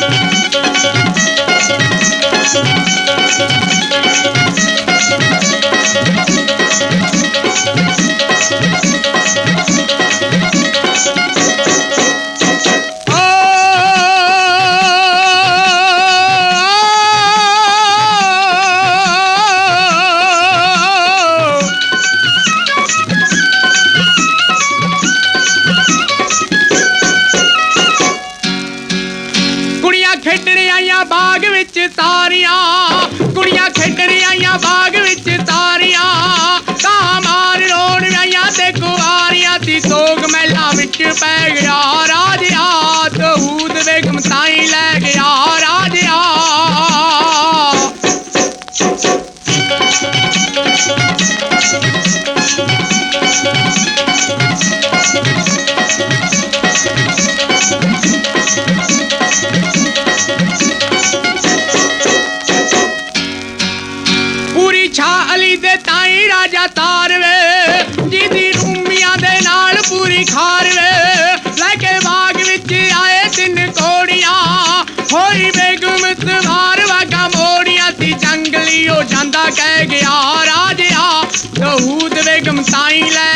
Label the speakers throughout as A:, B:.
A: ਕੁੜੀਆਂ ਬਾਗ ਵਿੱਚ ਤਾਰੀਆਂ, ਕੁੜੀਆਂ ਖੇਡਣ ਆਈਆਂ ਬਾਗ ਵਿੱਚ ਤਾਰੀਆਂ। ਤਾਂ ਮਾਰ ਰੋਣ ਆਈਆਂ ਤੇ ਕੁਆਰੀਆਂ ਦੀ ਸੋਗ ਮਹਿਲਾ ਵਿੱਚ ਪੈ ਗਿਆ ਰਾਜਿਆ। ਤਾਈ ਰਾਜਾ ਤਾਰਵੇ, ਜਿਹਦੀ ਰੂਮੀਆਂ ਦੇ ਨਾਲ ਪੂਰੀ ਖਾਰਵੇ। ਲੈ ਕੇ ਬਾਗ ਵਿੱਚ ਆਏ ਤਿੰਨ ਕੋੜੀਆਂ, ਹੋਈ ਬੇਗਮ ਤਵਾਰ ਵਾਗਾ ਮੋੜੀਆਂ ਤੀ ਜੰਗਲੀ ਉਹ ਜਾਂਦਾ ਕਹਿ ਗਿਆ, ਰਾਜਿਆ, ਦਹੂਦ ਬੇਗਮ ਸਾਈ ਲੈ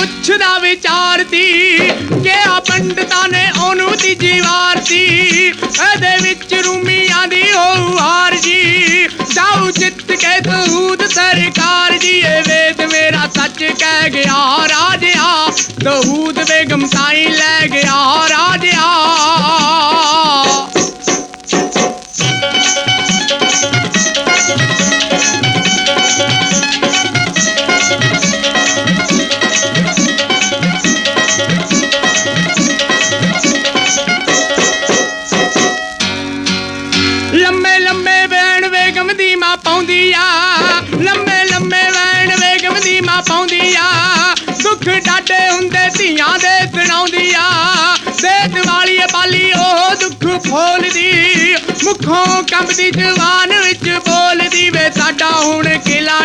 A: ਪੁੱਛਦਾ ਵਿਚਾਰਤੀ ਕਿ ਆ ਪੰਡਤਾਂ ਨੇ ਉਹਨੂੰ ਦੀ ਜੀਵਾਰਤੀ ਇਹਦੇ ਵਿੱਚ ਰੂਮੀਆਂ ਦੀ ਹੋਊ ਹਾਰ ਜੀ। ਜਾਉ ਜਿੱਤ ਕੇ ਦਹੂਦ ਸਰਕਾਰ ਜੀ। ਇਹ ਵੇਦ ਮੇਰਾ ਸੱਚ ਕਹਿ ਗਿਆ, ਰਾਜਿਆ। ਦਹੂਦ ਬੇਗਮ ਸਾਈ ਲੈ ਗਿਆ, ਰਾਜਿਆ। ਪਾਉਂਦੀ ਆ ਲੰਮੇ ਲੰਮੇ ਵੈਣ ਵੇਗਮ ਦੀ ਮਾਂ ਪਾਉਂਦੀ ਆ ਦੁੱਖ ਡਾਡੇ ਹੁੰਦੇ ਧੀਆਂ ਦੇ ਤਣਾਉਂਦੀ ਆ ਦੇ ਵਾਲੀ ਬਾਲੀ ਉਹ ਦੁੱਖ ਫੋਲਦੀ। ਮੁਖੋਂ ਕੰਬਦੀ ਜਵਾਨ ਵਿੱਚ ਬੋਲਦੀ ਵੇ, ਸਾਡਾ ਹੁਣ ਕਿਲਾ